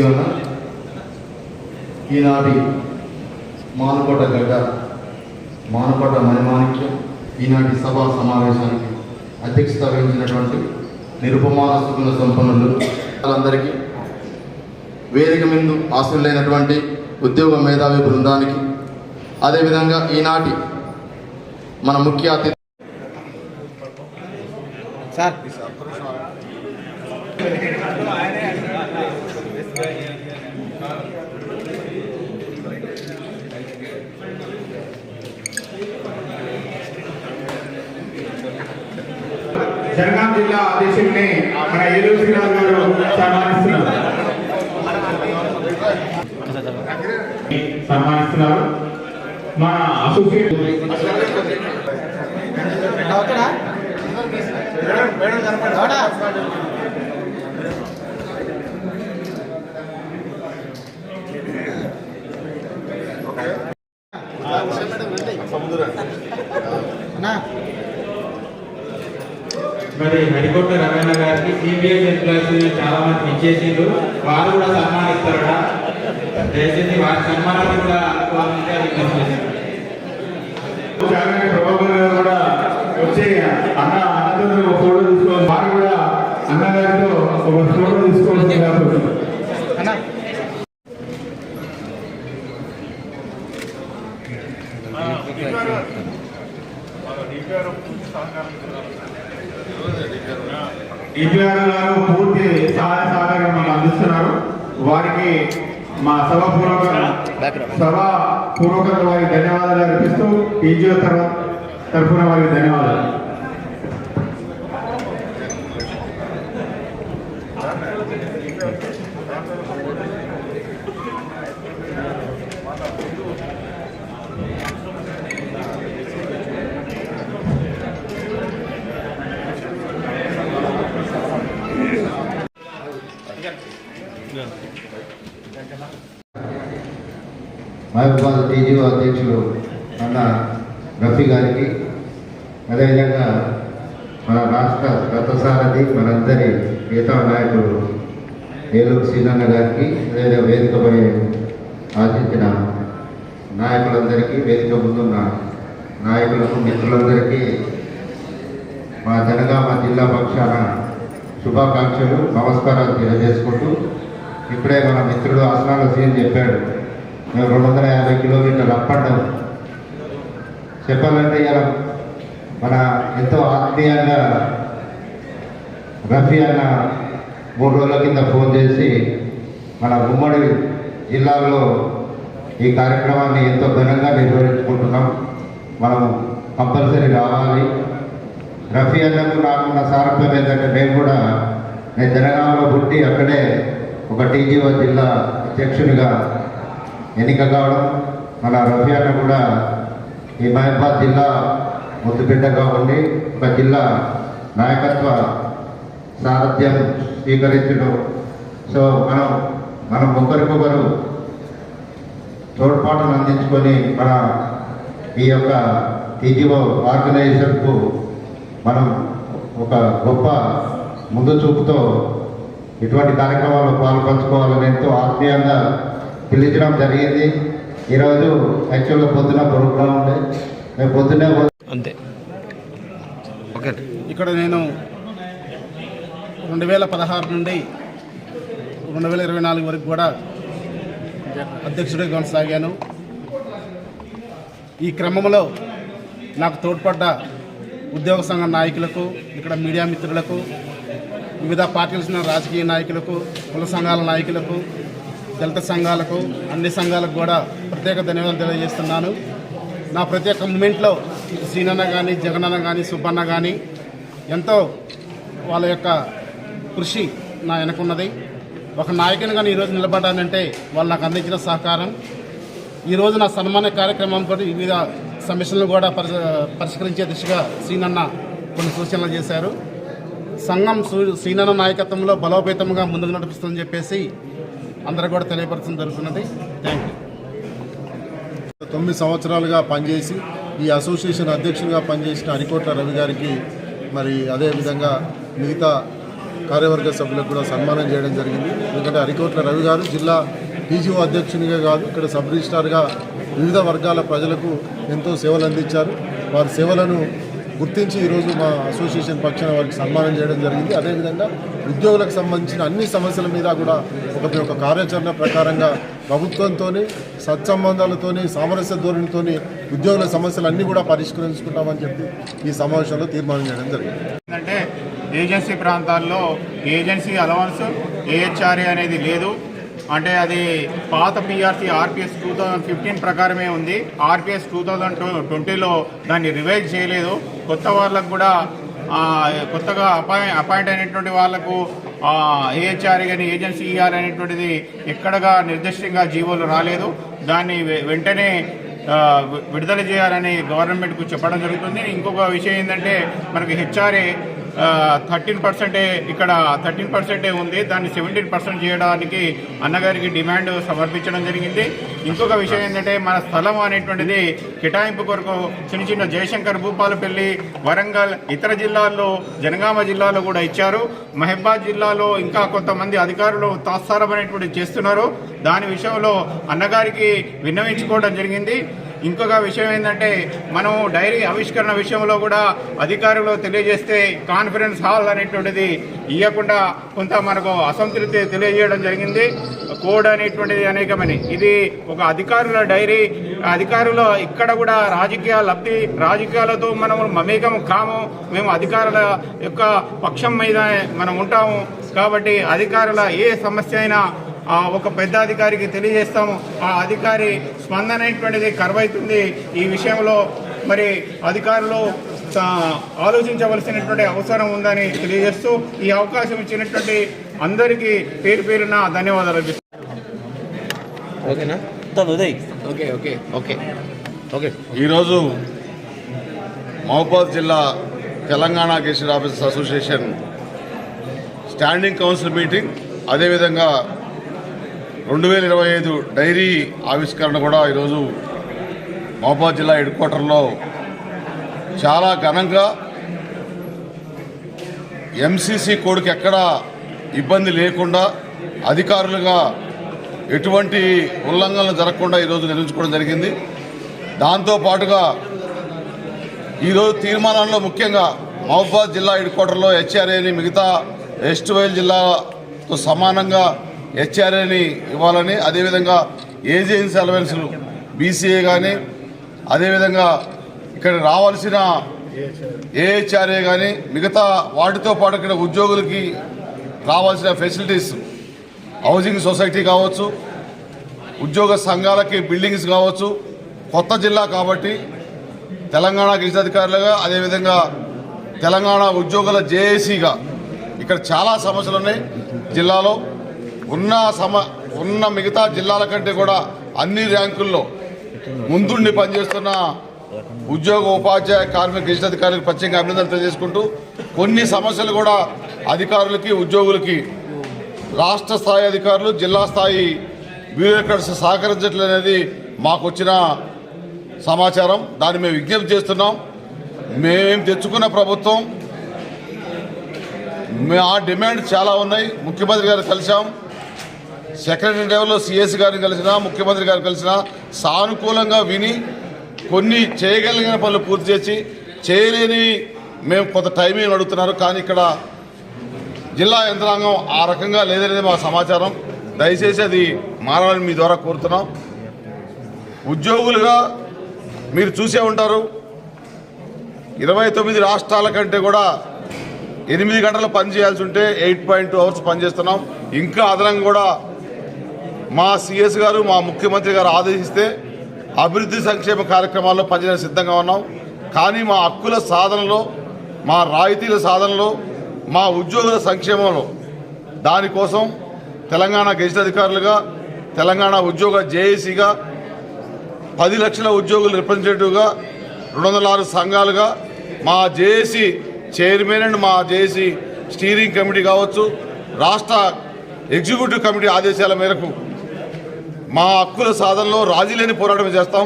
అన్న ఈనాటి మానుకోట గడ్డ మానుకోట మణిమాణిక్యం ఈనాటి సభా సమావేశానికి అధ్యక్షత వహించినటువంటి నిరుపమాన సుగుణ సంపన్నులు వాళ్ళందరికీ వేదిక ముందు ఆశులైనటువంటి ఉద్యోగ మేధావి బృందానికి అదేవిధంగా ఈనాటి మన ముఖ్య అతిథి సార్. జనగాం జిల్లా అధ్యక్షుడిని మన ఏలూరు శ్రీరామ్ గారు సన్మానిస్తున్నారు. సన్మానిస్తున్నారు. మన అసోసియేట్ మేడం అవునా మరి హరికోట రమేణ గారికి సిబిఎస్ ఎంప్లాయీస్ చాలా మంది ఇచ్చేసిండ్రు. వారు కూడా సన్మానిస్తారట దయచేసి వారి సన్మానాన్ని కూడా అనుకోవాలంటే రిక్వెస్ట్ చేస్తున్నాను ప్రభాకర్ గారు కూడా వచ్చి అన్న అన్నతో ఫోటో తీసుకోవాలి వారు కూడా అన్నగారితో ఒక ఫోటో తీసుకోవాల్సిందిగా కోరుతున్నాను. అన్నా ఈపీఆర్ గారు పూర్తి సహాయ సహకారం మనకు అందిస్తున్నారు వారికి మా సభాపూర్వక సభాపూర్వకంగా వారికి ధన్యవాదాలు అర్పిస్తూ టీజీఓ తరఫున వారికి ధన్యవాదాలు. మహబూబాద్ టీజీఓ అధ్యక్షులు అన్న రఫీ గారికి అదేవిధంగా మన రాష్ట్ర రథసారథి మనందరి గీతా నాయకుడు ఏలూరు సీనన్న గారికి అదేవిధంగా వేదికపై ఆశించిన నాయకులందరికీ వేదిక ముందున్న నాయకులకు మిత్రులందరికీ మా జనగామ జిల్లా పక్షాన శుభాకాంక్షలు నమస్కారాలు తెలియజేసుకుంటూ ఇప్పుడే మన మిత్రుడు అసనాల సీన్ చెప్పాడు. మేము రెండు వందల యాభై కిలోమీటర్లు అప్ అండ్ డౌన్ చెప్పాలంటే ఇలా మన ఎంతో ఆత్మీయంగా రఫీ అన్న మూడు రోజుల కింద ఫోన్ చేసి మన ఉమ్మడి జిల్లాలో ఈ కార్యక్రమాన్ని ఎంతో ఘనంగా నిర్వహించుకుంటున్నాం. మనం కంపల్సరీ రావాలి. రఫీ అన్నకు నాకున్న సారథ్యం ఏంటంటే మేము కూడా నేను జనగామలో పుట్టి అక్కడే ఒక టీజీఓ జిల్లా అధ్యక్షునిగా ఎన్నిక కావడం మన రఫీ కూడా ఈ మహబాద్ జిల్లా ముద్దుబిడ్డగా ఉండి ఒక జిల్లా నాయకత్వ సారథ్యం స్వీకరించడం. సో మనం మనం ఒకరికొకరు తోడ్పాటును అందించుకొని మన ఈ యొక్క టీజీఓ ఆర్గనైజేషన్కు మనం ఒక గొప్ప ముందు చూపుతో ఇటువంటి కార్యక్రమాల్లో పాల్పంచుకోవాలని ఎంతో ఆత్మీయంగా పిలిచడం జరిగింది. ఈరోజు యాక్చువల్గా పొద్దున ప్రోగ్రాం ఉండే. మేము పొద్దున్నే అంతే. ఓకే. ఇక్కడ నేను రెండు వేల పదహారు నుండి రెండు వేల ఇరవై నాలుగు వరకు కూడా అధ్యక్షుడిగా కొనసాగాను. ఈ క్రమంలో నాకు తోడ్పడ్డ ఉద్యోగ సంఘ నాయకులకు ఇక్కడ మీడియా మిత్రులకు వివిధ పార్టీల రాజకీయ నాయకులకు కుల సంఘాల నాయకులకు దళిత సంఘాలకు అన్ని సంఘాలకు కూడా ప్రత్యేక ధన్యవాదాలు తెలియజేస్తున్నాను. నా ప్రత్యేక మూమెంట్లో సీనన్న కానీ జగనన్న కానీ సుబ్బన్న కానీ ఎంతో వాళ్ళ యొక్క కృషి నా వెనకున్నది. ఒక నాయకునిగా ఈరోజు నిలబడ్డానంటే వాళ్ళు నాకు అందించిన సహకారం. ఈరోజు నా సన్మాన కార్యక్రమం కూడా వివిధ సమస్యలను కూడా పరిష్కరించే దిశగా సీనన్న కొన్ని సూచనలు చేశారు. సంఘం సూ- సీనన్న నాయకత్వంలో బలోపేతంగా ముందుకు నడిపిస్తుందని చెప్పేసి అందరూ కూడా తెలియపరచడం జరుగుతున్నది. థ్యాంక్ యూ తొమ్మిది సంవత్సరాలుగా పనిచేసి ఈ అసోసియేషన్ అధ్యక్షునిగా పనిచేసిన హరికోట్ల రవి గారికి మరి అదేవిధంగా మిగతా కార్యవర్గ సభ్యులకు కూడా సన్మానం చేయడం జరిగింది. ఎందుకంటే హరికోట్ల రవి గారు జిల్లా టీజీఓ అధ్యక్షునిగా కాదు ఇక్కడ సబ్ రిజిస్ట్రార్గా వివిధ వర్గాల ప్రజలకు ఎంతో సేవలు అందించారు. వారి సేవలను గుర్తించి ఈరోజు మా అసోసియేషన్ పక్షాన వారికి సన్మానం చేయడం జరిగింది. అదేవిధంగా ఉద్యోగులకు సంబంధించిన అన్ని సమస్యల మీద కూడా ఒక ఒక కార్యాచరణ ప్రకారంగా ప్రభుత్వంతో సత్సంబంధాలతోని సామరస్య ధోరణితోని ఉద్యోగుల సమస్యలు అన్నీ కూడా పరిష్కరించుకుంటామని చెప్పి ఈ సమావేశంలో తీర్మానం చేయడం జరిగింది. ఏంటంటే ఏజెన్సీ ప్రాంతాల్లో ఏజెన్సీ అలవన్స్ ఏహెచ్ఆర్ఏ అనేది లేదు. అంటే అది పాత PRC RPS two thousand fifteen ప్రకారమే ఉంది. ఆర్పిఎస్ టూ థౌజండ్ ట్వంటీలో దాన్ని రివైజ్ చేయలేదు. కొత్త వాళ్ళకు కూడా కొత్తగా అపాయి అపాయింట్ అయినటువంటి వాళ్ళకు ఏహెచ్ఆర్ కానీ ఏజెన్సీ ఈఆర్ అనేటువంటిది ఎక్కడగా నిర్దిష్టంగా జీవోలు రాలేదు. దాన్ని వెంటనే విడుదల చేయాలని గవర్నమెంట్కు చెప్పడం జరుగుతుంది. ఇంకొక విషయం ఏంటంటే మనకి హెచ్ఆర్ఏ థర్టీన్ పర్సెంటే ఇక్కడ థర్టీన్ పర్సెంటే ఉంది. దాన్ని సెవెంటీన్ పర్సెంట్ చేయడానికి అన్నగారికి డిమాండ్ సమర్పించడం జరిగింది. ఇంకొక విషయం ఏంటంటే మన స్థలం అనేటువంటిది కేటాయింపు కొరకు చిన్న చిన్న జయశంకర్ భూపాలపల్లి వరంగల్ ఇతర జిల్లాల్లో జనగామ జిల్లాలో కూడా ఇచ్చారు. మహబాద్ జిల్లాలో ఇంకా కొంతమంది అధికారులు తాత్సారం అనేటువంటి చేస్తున్నారు. దాని విషయంలో అన్నగారికి విన్నవించుకోవడం జరిగింది. ఇంకొక విషయం ఏంటంటే మనం డైరీ ఆవిష్కరణ విషయంలో కూడా అధికారులు తెలియజేస్తే కాన్ఫరెన్స్ హాల్ అనేటువంటిది ఇవ్వకుండా కొంత మనకు అసంతృప్తి తెలియజేయడం జరిగింది. కోడ్ అనేటువంటిది అనేకమని. ఇది ఒక అధికారుల డైరీ అధికారులు ఇక్కడ కూడా రాజకీయ లబ్ధి రాజకీయాలతో మనం మమేకం కాము. మేము అధికారుల యొక్క పక్షం మీద మనం ఉంటాము. కాబట్టి అధికారుల ఏ సమస్య అయినా ఒక పెద్ద అధికారికి తెలియజేస్తాము. ఆ అధికారి స్పందన అనేటువంటిది కరువైతుంది. ఈ విషయంలో మరి అధికారులు ఆలోచించవలసినటువంటి అవసరం ఉందని తెలియజేస్తూ ఈ అవకాశం ఇచ్చినటువంటి అందరికీ పేరు పేరున ధన్యవాదాలు అర్పిస్తున్నాను. ఈరోజు మహబాద్ జిల్లా Telangana gazetted officers association standing council meeting అదేవిధంగా రెండు వేల ఇరవై ఐదు డైరీ ఆవిష్కరణ కూడా ఈరోజు మహబాద్ జిల్లా హెడ్ క్వార్టర్లో చాలా ఘనంగా ఎంసీసీ కోడ్కి ఎక్కడ ఇబ్బంది లేకుండా అధికారులుగా ఎటువంటి ఉల్లంఘనలు జరగకుండా ఈరోజు నిర్మించుకోవడం జరిగింది. దాంతోపాటుగా ఈరోజు తీర్మానాల్లో ముఖ్యంగా మహబాద్ జిల్లా హెడ్ క్వార్టర్లో హెచ్ఆర్ఏని మిగతా వెస్ట్ వైల్ జిల్లాతో సమానంగా హెచ్ఆర్ఏని ఇవ్వాలని అదేవిధంగా ఏజెన్సీ అలవెన్స్లు బీసీఏ కానీ అదేవిధంగా ఇక్కడ రావాల్సిన ఏహెచ్ఆర్ఏ కానీ మిగతా వాటితో పాటు ఇక్కడ ఉద్యోగులకి రావాల్సిన ఫెసిలిటీస్ హౌసింగ్ సొసైటీ కావచ్చు ఉద్యోగ సంఘాలకి బిల్డింగ్స్ కావచ్చు కొత్త జిల్లా కాబట్టి తెలంగాణ గిరిజాధికారులుగా అదేవిధంగా తెలంగాణ ఉద్యోగుల జేఏసీగా ఇక్కడ చాలా సమస్యలు ఉన్నాయి జిల్లాలో. ఉన్న సమ ఉన్న మిగతా జిల్లాల కంటే కూడా అన్ని ర్యాంకుల్లో ముందుండి పనిచేస్తున్న ఉద్యోగ ఉపాధ్యాయ కార్మిక గిరిజన అధికారులకు ప్రత్యేకంగా అభినందనలు తెలియజేసుకుంటూ కొన్ని సమస్యలు కూడా అధికారులకి ఉద్యోగులకి రాష్ట్ర స్థాయి అధికారులు జిల్లా స్థాయి బ్యూరోక్రాట్స్ సహకరించట్లనేది మాకు వచ్చిన సమాచారం. దాన్ని మేము విజ్ఞప్తి చేస్తున్నాం. మేము తెచ్చుకున్న ప్రభుత్వం ఆ డిమాండ్ చాలా ఉన్నాయి. ముఖ్యమంత్రి గారు కలిసాం సెక్రటరీ లెవెల్లో సిఎస్ గారిని కలిసినా ముఖ్యమంత్రి గారు కలిసినా సానుకూలంగా విని కొన్ని చేయగలిగిన పనులు పూర్తి చేసి చేయలేని మేము కొంత టైమింగ్ అడుగుతున్నారు. కానీ ఇక్కడ జిల్లా యంత్రాంగం ఆ రకంగా లేదనేది మా సమాచారం. దయచేసి అది మారాలని మీ ద్వారా కోరుతున్నాం. ఉద్యోగులుగా మీరు చూసే ఉంటారు. ఇరవై తొమ్మిది రాష్ట్రాల కంటే కూడా ఎనిమిది గంటలు పని చేయాల్సి ఉంటే ఎయిట్ పాయింట్ టూ అవర్స్ పనిచేస్తున్నాం ఇంకా అదనంగా కూడా మా సిఎస్ గారు మా ముఖ్యమంత్రి గారు ఆదేశిస్తే అభివృద్ధి సంక్షేమ కార్యక్రమాల్లో పనిచేయడానికి సిద్ధంగా ఉన్నాం. కానీ మా హక్కుల సాధనలో మా రాయితీల సాధనలో మా ఉద్యోగుల సంక్షేమంలో దానికోసం తెలంగాణ గెజిట్ అధికారులుగా తెలంగాణ ఉద్యోగ జేఏసీగా పది లక్షల ఉద్యోగులు రిప్రజెంటేటివ్గా రెండు వందల ఆరు సంఘాలుగా మా జేఏసీ చైర్మన్ అండ్ మా జేఏసీ స్టీరింగ్ కమిటీ కావచ్చు రాష్ట్ర ఎగ్జిక్యూటివ్ కమిటీ ఆదేశాల మేరకు మా హక్కుల సాధనలో రాజీ లేని పోరాటం చేస్తాం.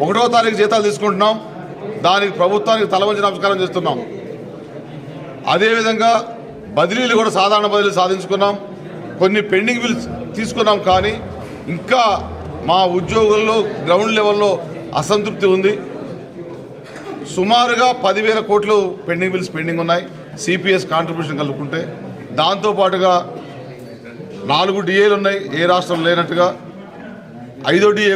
ఒకటో తారీఖు జీతాలు తీసుకుంటున్నాం. దానికి ప్రభుత్వానికి తలవంచి నమస్కారం చేస్తున్నాం. అదేవిధంగా బదిలీలు కూడా సాధారణ బదిలీలు సాధించుకున్నాం. కొన్ని పెండింగ్ బిల్స్ తీసుకున్నాం కానీ ఇంకా మా ఉద్యోగుల్లో గ్రౌండ్ లెవెల్లో అసంతృప్తి ఉంది. సుమారుగా పదివేల కోట్లు పెండింగ్ బిల్స్ పెండింగ్ ఉన్నాయి. సిపిఎస్ కాంట్రిబ్యూషన్ కలుపుకుంటే దాంతోపాటుగా నాలుగు డిఏలు ఉన్నాయి. ఏ రాష్ట్రం లేనట్టుగా. ఐదో డిఏ